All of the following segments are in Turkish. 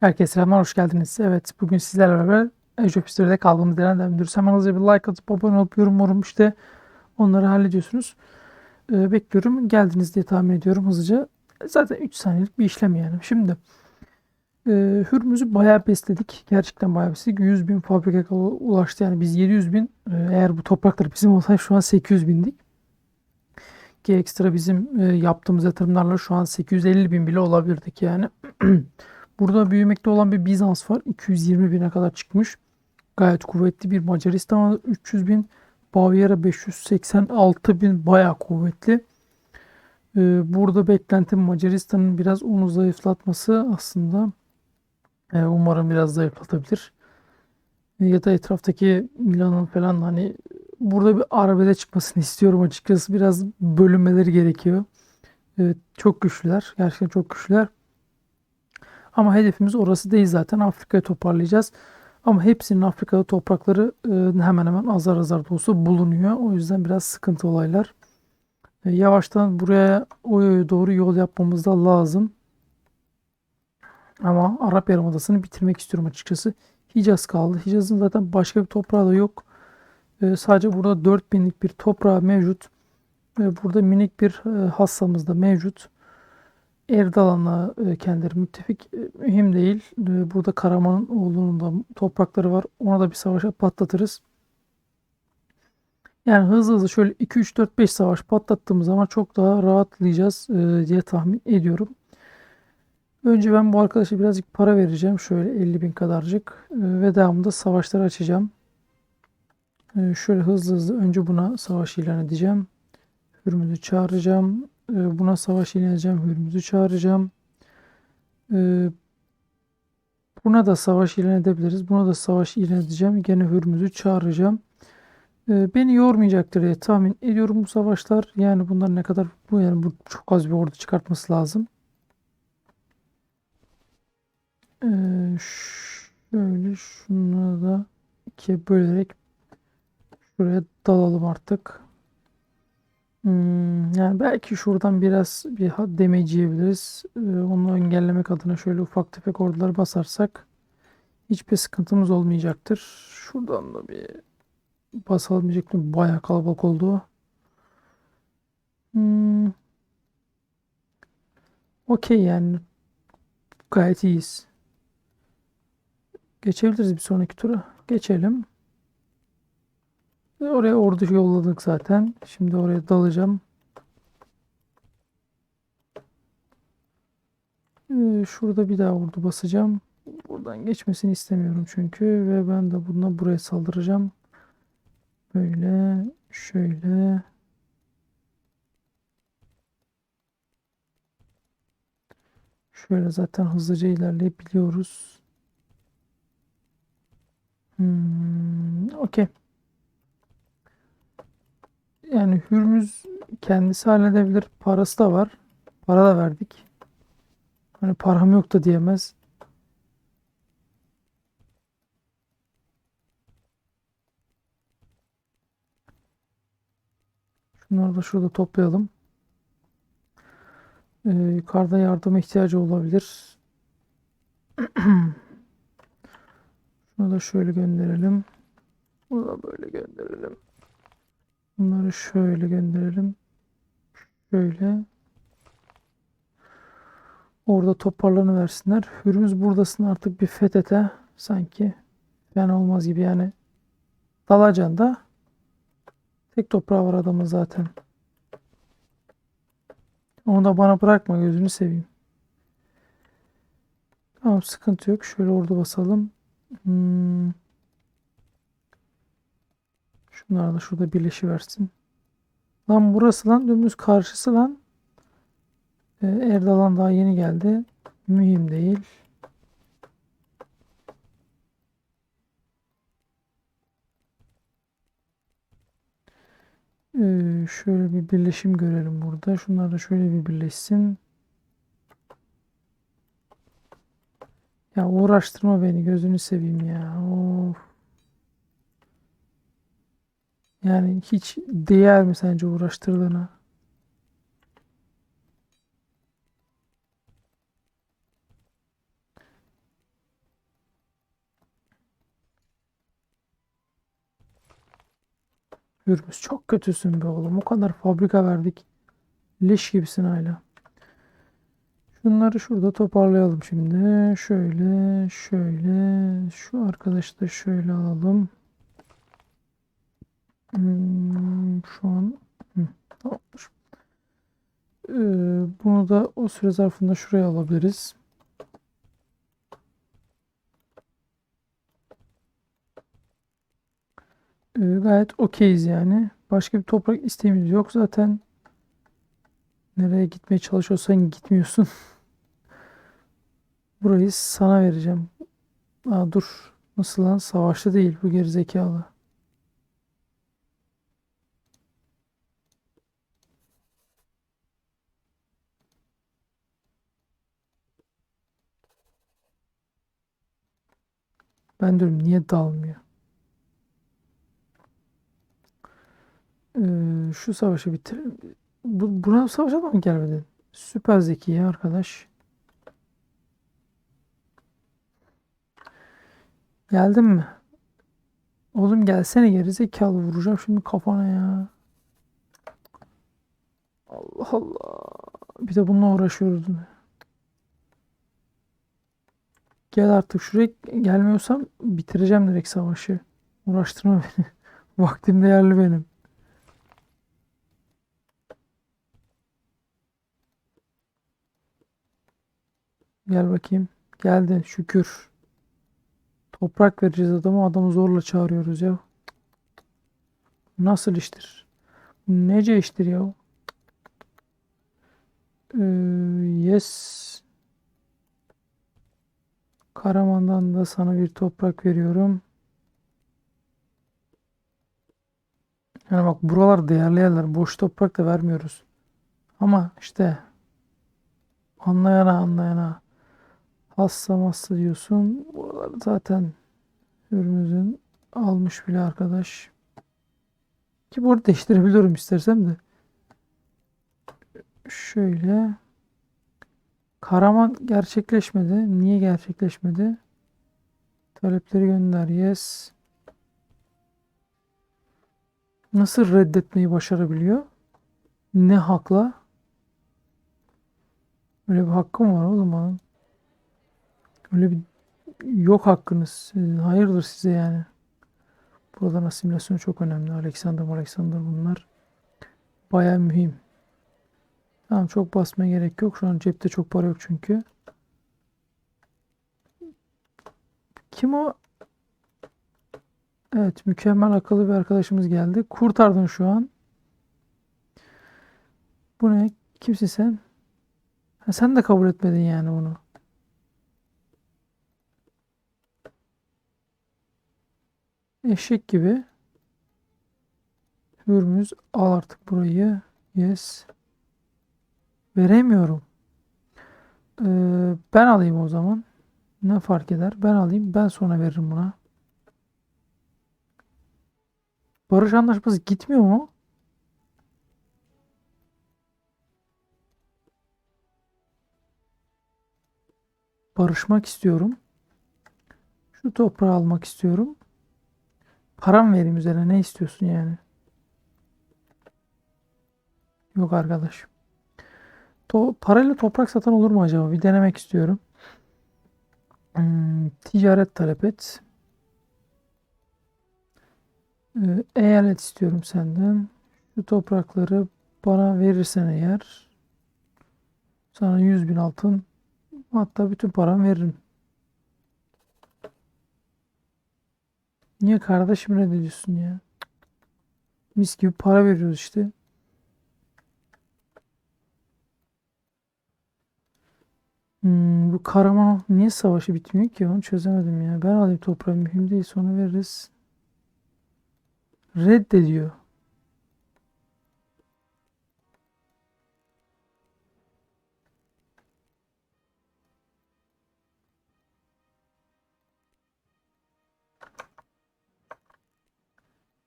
Herkese selamlar, hoş geldiniz. Evet, bugün sizlerle beraber Age of History'de kaldığımız yerden devam ediyoruz. Hemen hızlıca bir like atıp abone olup yorum yorum işte onları hallediyorsunuz. Ee, bekliyorum. Geldiniz diye tahmin ediyorum hızlıca. Zaten 3 saniyelik bir işlem yani. Şimdi e, Hürmüz'ü bayağı besledik. Gerçekten bayağı besledik. 100 bin fabrika ulaştı. Yani biz 700 bin e, eğer bu topraklar bizim olsaydı şu an 800 bindik. Ki ekstra bizim e, yaptığımız yatırımlarla şu an 850 bin bile olabilirdik yani. Burada büyümekte olan bir Bizans var. 220 bine kadar çıkmış. Gayet kuvvetli bir Macaristan var. 300 bin. Bavyera 586 bin. Bayağı kuvvetli. Ee, burada beklentim Macaristan'ın biraz onu zayıflatması aslında. Ee, umarım biraz zayıflatabilir. Ya da etraftaki Milan'ın falan hani burada bir arbede çıkmasını istiyorum açıkçası. Biraz bölünmeleri gerekiyor. Ee, çok güçlüler. Gerçekten çok güçlüler. Ama hedefimiz orası değil zaten. Afrika'yı toparlayacağız. Ama hepsinin Afrika'da toprakları e, hemen hemen azar azar da olsa bulunuyor. O yüzden biraz sıkıntı olaylar. E, yavaştan buraya Oyo'ya doğru yol yapmamız da lazım. Ama Arap Yarımadası'nı bitirmek istiyorum açıkçası. Hicaz kaldı. Hicaz'ın zaten başka bir toprağı da yok. E, sadece burada 4000'lik bir toprağı mevcut. Burada minik bir hassamız da mevcut. Erdoğan'la e, kendileri müttefik e, mühim değil. E, burada Karaman'ın oğlunun da toprakları var. Ona da bir savaşa patlatırız. Yani hızlı hızlı şöyle 2 3 4 5 savaş patlattığımız zaman çok daha rahatlayacağız diye tahmin ediyorum. Önce ben bu arkadaşa birazcık para vereceğim. Şöyle 50 bin kadarcık. Ve devamında savaşları açacağım. Şöyle hızlı hızlı önce buna savaş ilan edeceğim. Hürmüz'ü çağıracağım. Ee, buna savaş ilan edeceğim. Hürmüz'ü çağıracağım. Ee, buna da savaş ilan edebiliriz. Buna da savaş ilan edeceğim. Gene Hürmüz'ü çağıracağım. Ee, beni yormayacaktır diye tahmin ediyorum bu savaşlar. Yani bunlar ne kadar bu yani bu çok az bir ordu çıkartması lazım. şöyle şunu da ikiye bölerek şuraya dalalım artık. Hmm, yani belki şuradan biraz bir damage yiyebiliriz. Ee, onu engellemek adına şöyle ufak tefek ordular basarsak hiçbir sıkıntımız olmayacaktır. Şuradan da bir basalım diyecektim. Bayağı kalabalık oldu. Hmm. Okey yani. Gayet iyiyiz. Geçebiliriz bir sonraki tura. Geçelim. Oraya ordu yolladık zaten. Şimdi oraya dalacağım. Ee, şurada bir daha ordu basacağım. Buradan geçmesini istemiyorum çünkü ve ben de bununla buraya saldıracağım. Böyle, şöyle. Şöyle zaten hızlıca ilerleyebiliyoruz. Hmm, Okey. Yani Hürmüz kendisi halledebilir. Parası da var. Para da verdik. Hani param yok da diyemez. Şunları da şurada toplayalım. Ee, yukarıda yardıma ihtiyacı olabilir. Şunu da şöyle gönderelim. Bunu da böyle gönderelim. Bunları şöyle gönderelim. Şöyle. Orada toparlanı versinler. Hürmüz buradasın artık bir fethete sanki. Yani olmaz gibi yani. Dalacan da tek toprağı var adamın zaten. Onu da bana bırakma gözünü seveyim. Tamam sıkıntı yok. Şöyle orada basalım. Hmm. Şunlar da şurada birleşiversin. Lan burası lan dümdüz karşısı lan. Ee, Erdalan daha yeni geldi. Mühim değil. Ee, şöyle bir birleşim görelim burada. Şunlar da şöyle bir birleşsin. Ya uğraştırma beni gözünü seveyim ya. Of. Yani hiç değer mi sence uğraştırdığına? Gürbüz çok kötüsün be oğlum. O kadar fabrika verdik. Leş gibisin hala. Şunları şurada toparlayalım şimdi. Şöyle, şöyle. Şu arkadaşı da şöyle alalım. Hmm, şu an Hı, tamamdır. Ee, bunu da o süre zarfında şuraya alabiliriz. Ee, gayet okeyiz yani. Başka bir toprak isteğimiz yok zaten. Nereye gitmeye çalışıyorsan gitmiyorsun. Burayı sana vereceğim. Aa, dur. Nasıl lan? Savaşta değil bu gerizekalı. Ben diyorum niye dalmıyor? Ee, şu savaşı bitirelim. Bu, buna savaşa da mı gelmedin? Süper zeki ya arkadaş. Geldin mi? Oğlum gelsene geri zekalı vuracağım şimdi kafana ya. Allah Allah. Bir de bununla uğraşıyoruz. Gel artık şuraya gelmiyorsam bitireceğim direkt savaşı. Uğraştırma beni. Vaktim değerli benim. Gel bakayım. Geldin şükür. Toprak vereceğiz adama. Adamı zorla çağırıyoruz ya. Nasıl iştir? Nece iştir ya? Ee, yes. Karaman'dan da sana bir toprak veriyorum. Yani bak buralar değerli yerler. Boş toprak da vermiyoruz. Ama işte anlayana anlayana hassa massa diyorsun. Buralar zaten ürünümüzün almış bile arkadaş. Ki bu arada değiştirebiliyorum istersem de. Şöyle. Karaman gerçekleşmedi. Niye gerçekleşmedi? Talepleri gönder. Yes. Nasıl reddetmeyi başarabiliyor? Ne hakla? Öyle bir hakkım var oğlum onun. Öyle bir yok hakkınız. Hayırdır size yani. Buradan asimilasyon çok önemli. Alexander Alexander bunlar baya mühim. Tamam çok basmaya gerek yok. Şu an cepte çok para yok çünkü. Kim o? Evet mükemmel akıllı bir arkadaşımız geldi. Kurtardın şu an. Bu ne? Kimsin sen? Ha, sen de kabul etmedin yani bunu. Eşek gibi. Hürmüz al artık burayı. Yes. Veremiyorum. Ee, ben alayım o zaman. Ne fark eder? Ben alayım. Ben sonra veririm buna. Barış anlaşması gitmiyor mu? Barışmak istiyorum. Şu toprağı almak istiyorum. Param vereyim üzerine. Ne istiyorsun yani? Yok arkadaş. To parayla toprak satan olur mu acaba? Bir denemek istiyorum. Hmm, ticaret talep et. Ee, eyalet istiyorum senden. Şu toprakları bana verirsen eğer sana 100 bin altın hatta bütün param veririm. Niye kardeşim reddediyorsun ya? Mis gibi para veriyoruz işte. Hmm, bu Karaman niye savaşı bitmiyor ki? Onu çözemedim ya. Ben alayım toprağı mühim değil sonra veririz. Reddediyor.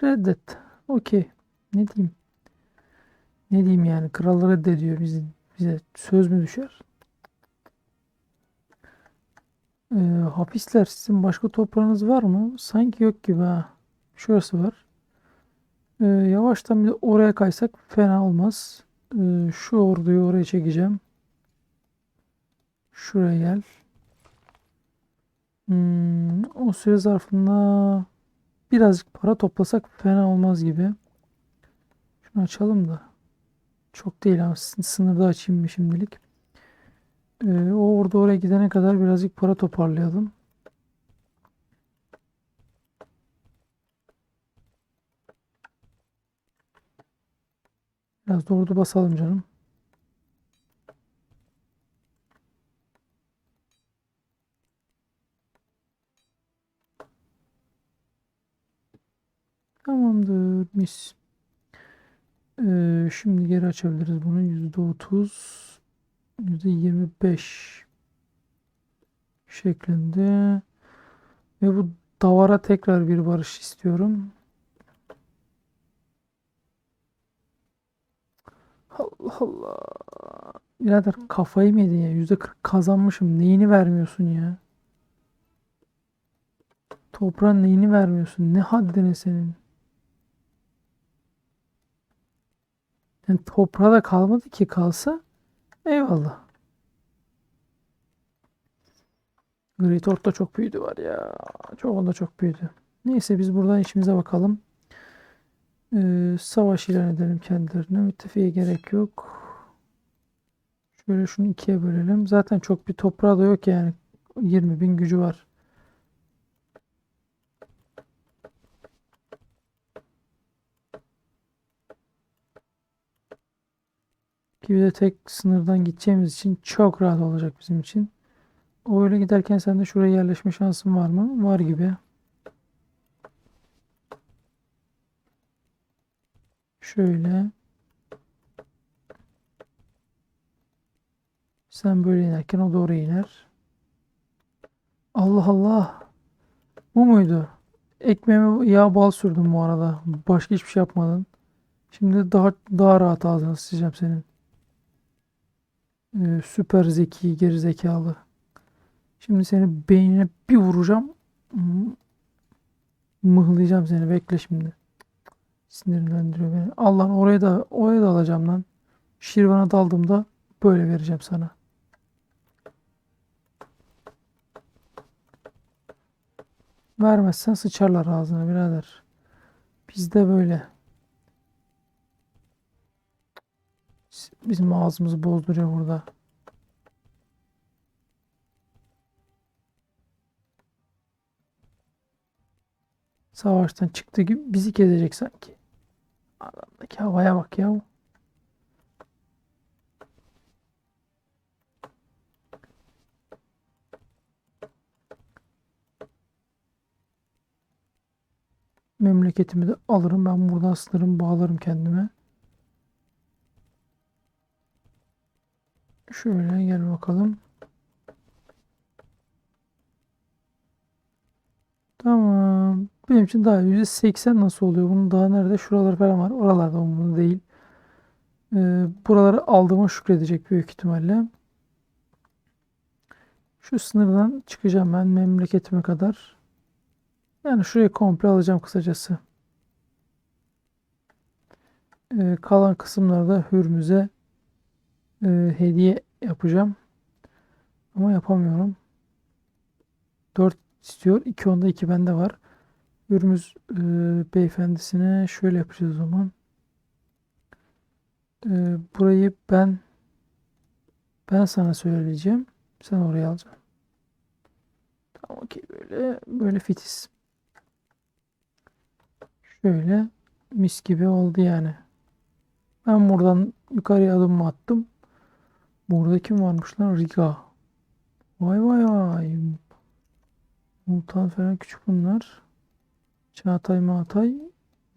Reddet. Okey. Ne diyeyim? Ne diyeyim yani? Kral reddediyor bizi. Bize söz mü düşer? Ee, hapisler sizin başka toprağınız var mı? Sanki yok gibi ha. Şurası var. Ee, yavaştan bir oraya kaysak fena olmaz. Ee, şu orduyu oraya çekeceğim. Şuraya gel. Hmm, o süre zarfında birazcık para toplasak fena olmaz gibi. Şunu açalım da. Çok değil ama sın- sınırda açayım mı şimdilik. Ee, o orada oraya gidene kadar birazcık para toparlayalım. Biraz da ordu basalım canım. Tamamdır mis. Ee, şimdi geri açabiliriz bunu. Yüzde otuz, yüzde yirmi beş şeklinde. Ve bu davara tekrar bir barış istiyorum. Allah Allah. Birader kafayı mı yedin ya? Yüzde kırk kazanmışım. Neyini vermiyorsun ya? Toprağın neyini vermiyorsun? Ne haddine senin? Yani toprağa da kalmadı ki kalsa. Eyvallah. Great Orta çok büyüdü var ya. Çok onda çok büyüdü. Neyse biz buradan işimize bakalım. Ee, savaş ilan edelim kendilerine. Müttefiğe gerek yok. Şöyle şunu ikiye bölelim. Zaten çok bir toprağı da yok yani. 20 bin gücü var. Ki bir de tek sınırdan gideceğimiz için çok rahat olacak bizim için. O öyle giderken sen de şuraya yerleşme şansın var mı? Var gibi. Şöyle. Sen böyle inerken o doğru iner. Allah Allah. Bu muydu? Ekmeğime yağ bal sürdüm bu arada. Başka hiçbir şey yapmadın. Şimdi daha daha rahat ağzına sıçacağım senin. Ee, süper zeki, geri zekalı. Şimdi seni beynine bir vuracağım. Mıhlayacağım seni. Bekle şimdi. Sinirlendiriyor beni. Allah'ın oraya da oraya da alacağım lan. Şirvan'a daldığımda böyle vereceğim sana. Vermezsen sıçarlar ağzına birader. Bizde böyle. Bizim ağzımızı bozduruyor burada. Savaştan çıktı gibi bizi gezecek sanki. Adamdaki havaya bak ya. Memleketimi de alırım. Ben buradan sınırımı bağlarım kendime. Şöyle gel bakalım. Tamam. Benim için daha %80 nasıl oluyor? Bunun daha nerede? Şuralar falan var. Oralarda umurumda değil. Ee, buraları aldığıma şükredecek büyük ihtimalle. Şu sınırdan çıkacağım ben memleketime kadar. Yani şurayı komple alacağım kısacası. Ee, kalan kısımlarda Hürmüz'e e, hediye yapacağım. Ama yapamıyorum. 4 istiyor. 2 onda 2 bende var. Hürmüz e, beyefendisine şöyle yapacağız o zaman. E, burayı ben ben sana söyleyeceğim. Sen oraya alacaksın. Tamam okey böyle böyle fitiz. Şöyle mis gibi oldu yani. Ben buradan yukarıya adım attım. Burada kim varmış lan? Riga. Vay vay vay. Multan falan küçük bunlar. Çağatay Mağatay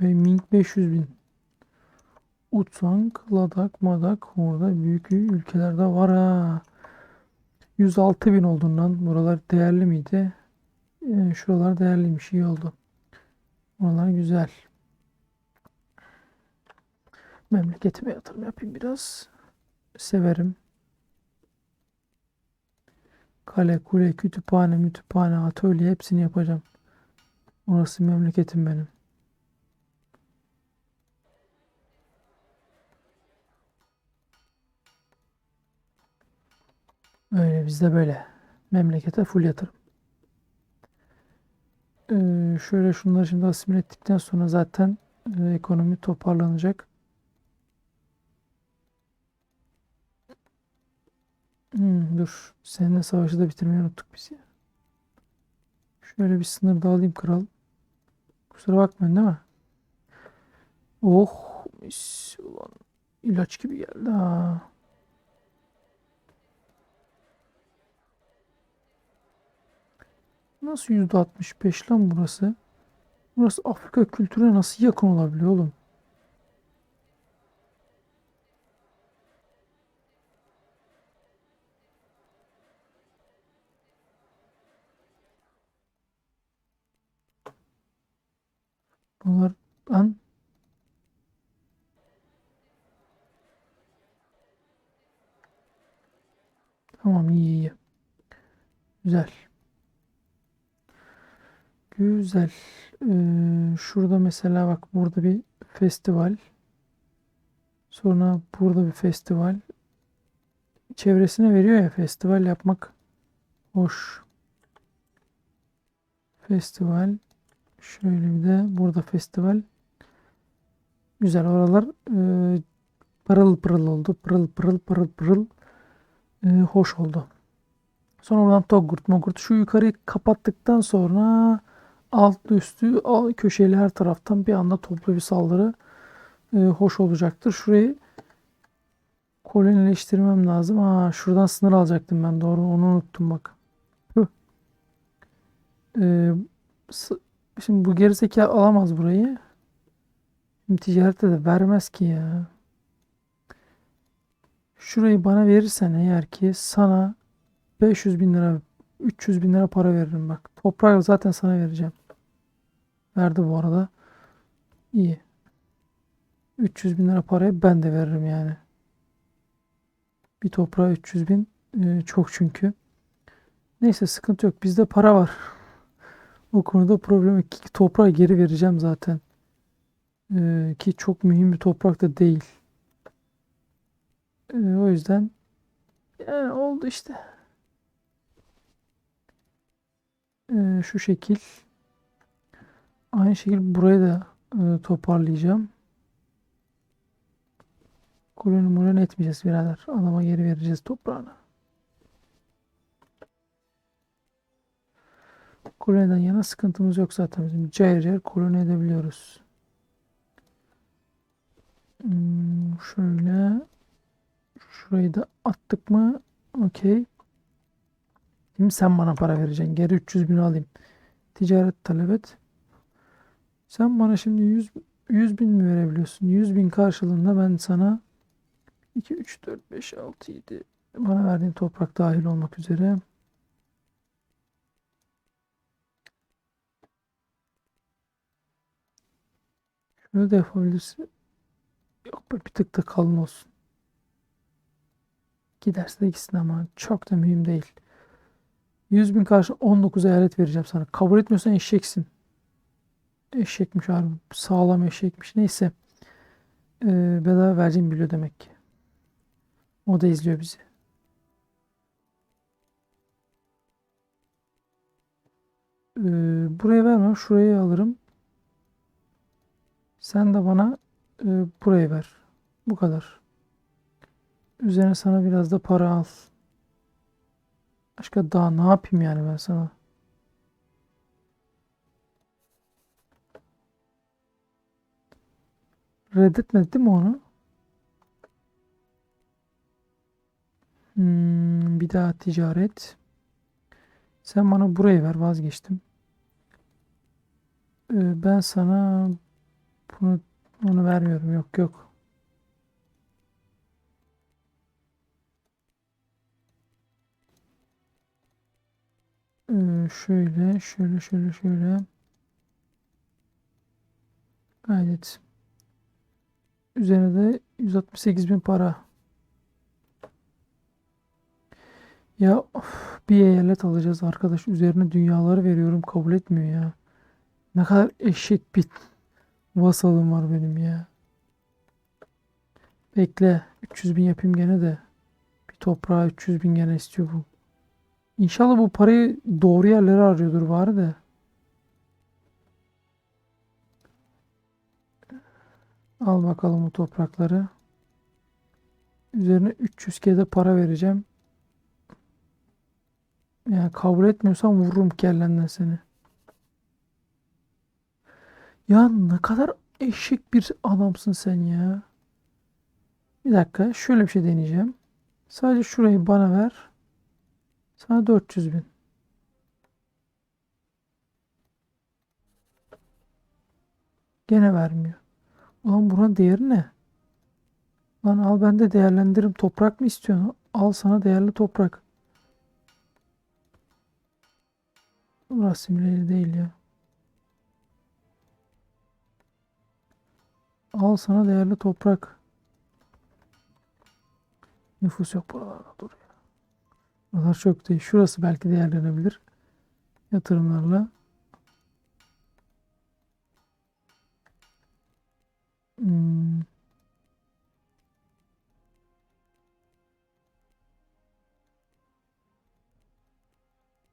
ve Ming 500 bin. Utsang, Ladak, Madak orada büyük ülkelerde var ha. 106 bin olduğundan buralar değerli miydi? Ee, şuralar değerliymiş iyi oldu. Oralar güzel. Memleketime yatırım yapayım biraz. Severim. Kale, kule, kütüphane, mütüphane, atölye hepsini yapacağım. Orası memleketim benim. Öyle bizde böyle. Memlekete full yatırım. Ee, şöyle şunları şimdi asimile ettikten sonra zaten e, ekonomi toparlanacak. Hmm, dur. Seninle savaşı da bitirmeyi unuttuk biz ya. Şöyle bir sınır da alayım kral. Kusura bakmayın değil mi? Oh mis. Ulan ilaç gibi geldi ha. Nasıl %65 lan burası? Burası Afrika kültürüne nasıl yakın olabiliyor oğlum? Bunlar ben tamam iyi iyi. Güzel. Güzel. Ee, şurada mesela bak burada bir festival. Sonra burada bir festival. Çevresine veriyor ya festival yapmak hoş. Festival. Şöyle bir de burada festival. Güzel oralar e, pırıl pırıl oldu. Pırıl pırıl pırıl pırıl e, hoş oldu. Sonra oradan Toggurt Mogurt şu yukarıyı kapattıktan sonra altlı üstü al, köşeli her taraftan bir anda toplu bir saldırı e, hoş olacaktır. Şurayı kolonileştirmem lazım. Aa, şuradan sınır alacaktım ben doğru onu unuttum bak. E, s- şimdi bu gerizekalı alamaz burayı. Şimdi ticarette de vermez ki ya. Şurayı bana verirsen eğer ki sana 500 bin lira 300 bin lira para veririm bak. Toprağı zaten sana vereceğim. Verdi bu arada. İyi. 300 bin lira parayı ben de veririm yani. Bir toprağa 300 bin e, çok çünkü. Neyse sıkıntı yok. Bizde para var. O konuda problem yok. Toprağı geri vereceğim zaten. E, ki çok mühim bir toprak da değil. E, o yüzden yani oldu işte. E, şu şekil. Aynı şekilde burayı da e, toparlayacağım. Koloni moloni etmeyeceğiz birader. Adama geri vereceğiz toprağını. Koloniden yana sıkıntımız yok zaten bizim. Cayır cayır koloni edebiliyoruz. Hmm, şöyle. Şurayı da attık mı? Okey. Şimdi sen bana para vereceksin. Geri 300 bin alayım. Ticaret talep et. Sen bana şimdi 100, 100 bin mi verebiliyorsun? 100 bin karşılığında ben sana 2, 3, 4, 5, 6, 7 bana verdiğin toprak dahil olmak üzere. Şunu da yapabilirsin. Yok be bir tık da kalın olsun. Giderse de gitsin ama çok da mühim değil. 100 bin karşı 19 eyalet vereceğim sana. Kabul etmiyorsan eşeksin. Eşekmiş abi. Sağlam eşekmiş. Neyse. Ee, bedava vereceğim biliyor demek ki. O da izliyor bizi. Ee, buraya vermem. Şurayı alırım. Sen de bana e, burayı ver. Bu kadar. Üzerine sana biraz da para al. Başka daha ne yapayım yani ben sana? Reddetmedi değil mi onu? Hmm, bir daha ticaret. Sen bana burayı ver vazgeçtim. Ee, ben sana bunu onu vermiyorum. Yok yok. Ee, şöyle şöyle şöyle şöyle. Gayet. Üzerine de 168 bin para. Ya of, bir eyalet alacağız arkadaş. Üzerine dünyaları veriyorum kabul etmiyor ya. Ne kadar eşek bir vasalım var benim ya. Bekle. 300 bin yapayım gene de. Bir toprağa 300 bin gene istiyor bu. İnşallah bu parayı doğru yerlere harcıyordur bari de. Al bakalım bu toprakları. Üzerine 300 kere para vereceğim. Yani kabul etmiyorsan vururum kellenden seni. Ya ne kadar eşek bir adamsın sen ya. Bir dakika şöyle bir şey deneyeceğim. Sadece şurayı bana ver. Sana 400 bin. Gene vermiyor. Ulan buranın değeri ne? Lan al ben de değerlendiririm. Toprak mı istiyorsun? Al sana değerli toprak. Burası simüleri değil ya. Al sana değerli toprak. Nüfus yok buralarda dur ya. Buralar çok değil. Şurası belki değerlenebilir. Yatırımlarla. Hmm.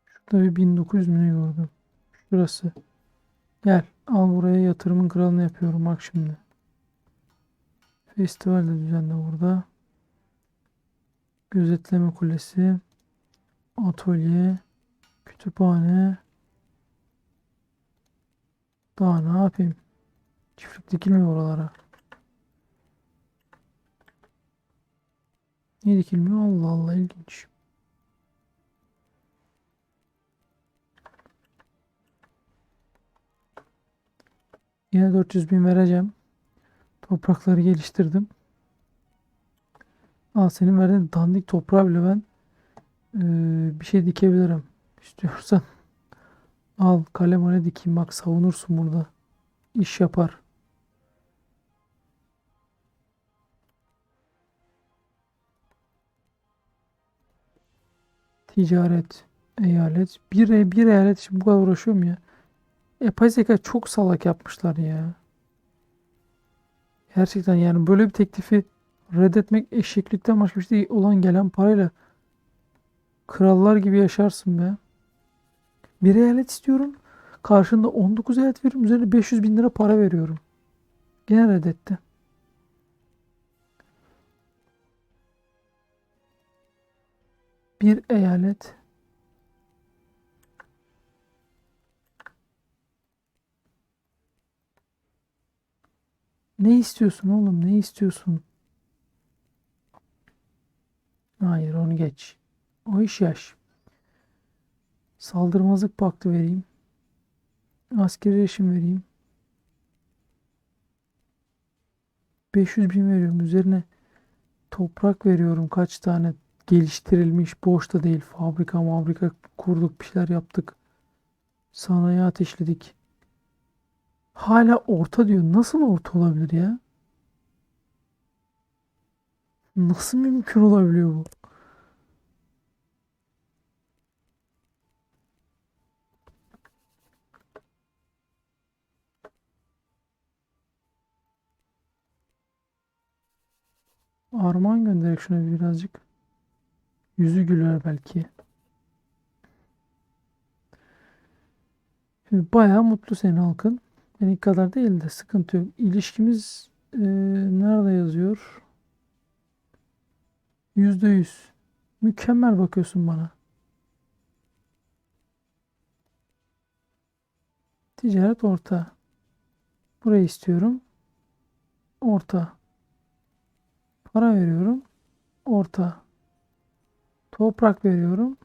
Şurada bir 1900 mü ne gördüm. Şurası. Gel. Al buraya yatırımın kralını yapıyorum. Bak şimdi. Festival de düzenle burada. Gözetleme kulesi. Atölye. Kütüphane. Daha ne yapayım? Çiftlik dikilmiyor oralara. Niye dikilmiyor? Allah Allah ilginç. Yine 400 bin vereceğim. Toprakları geliştirdim. Al senin verdiğin dandik toprağı bile ben eee, bir şey dikebilirim. İstiyorsan al kalem öyle dikeyim bak savunursun burada. İş yapar. Ticaret, eyalet. Bir, e- bir eyalet için bu kadar uğraşıyorum ya. Yapay zeka çok salak yapmışlar ya. Gerçekten yani böyle bir teklifi reddetmek eşeklikten başka bir şey değil. Olan gelen parayla krallar gibi yaşarsın be. Bir eyalet istiyorum. Karşında 19 eyalet veriyorum. Üzerine 500 bin lira para veriyorum. Gene reddetti. Bir eyalet. Ne istiyorsun oğlum? Ne istiyorsun? Hayır onu geç. İş yaş. Saldırmazlık paktı vereyim. Askeri rejim vereyim. 500 bin veriyorum. Üzerine toprak veriyorum. Kaç tane geliştirilmiş. Boş da değil. Fabrika fabrika kurduk. Bir şeyler yaptık. Sanayi ateşledik. Hala orta diyor. Nasıl orta olabilir ya? Nasıl mümkün olabiliyor bu? Armağan gönderek şuna birazcık. Yüzü güler belki. Şimdi bayağı mutlu senin halkın. Benim kadar değil de sıkıntı yok. İlişkimiz e, nerede yazıyor? Yüzde yüz. Mükemmel bakıyorsun bana. Ticaret orta. Burayı istiyorum. Orta. Para veriyorum. Orta. Toprak veriyorum.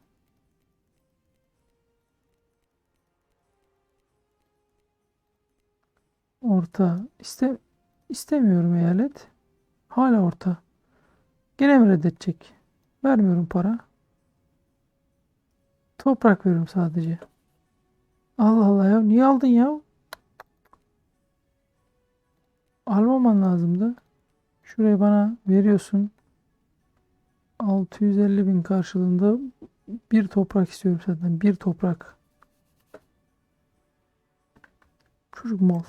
Orta. İste istemiyorum eyalet. Hala orta. Gene mi reddedecek? Vermiyorum para. Toprak veriyorum sadece. Allah Allah ya. Niye aldın ya? Almaman lazımdı. Şurayı bana veriyorsun. 650 bin karşılığında bir toprak istiyorum senden. Bir toprak. Çocuk mal.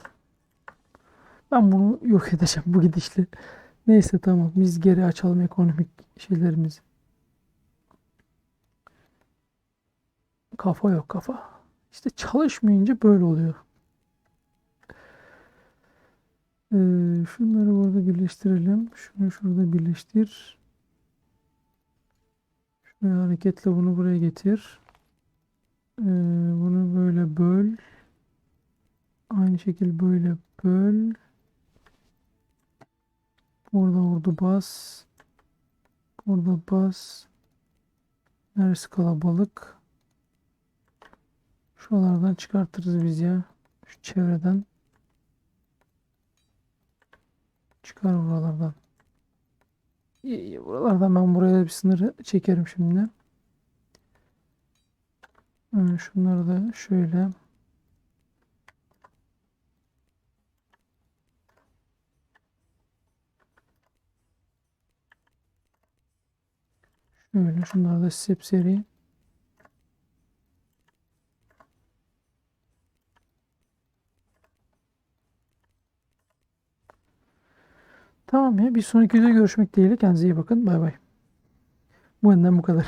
Ben bunu yok edeceğim bu gidişle. Neyse tamam. Biz geri açalım ekonomik şeylerimizi. Kafa yok kafa. İşte çalışmayınca böyle oluyor. Ee, şunları burada birleştirelim. Şunu şurada birleştir. Şöyle hareketle bunu buraya getir. Ee, bunu böyle böl. Aynı şekilde böyle böl. Burada vurdu bas. Burada bas. Neresi kalabalık? Şuralardan çıkartırız biz ya. Şu çevreden. Çıkar buralardan. İyi, iyi. Buralardan ben buraya bir sınırı çekerim şimdi. Ee, Şunları da şöyle. Şöyle şunları da seri. Tamam ya bir sonraki videoda görüşmek dileğiyle kendinize iyi bakın. Bay bay. Bu benden bu kadar.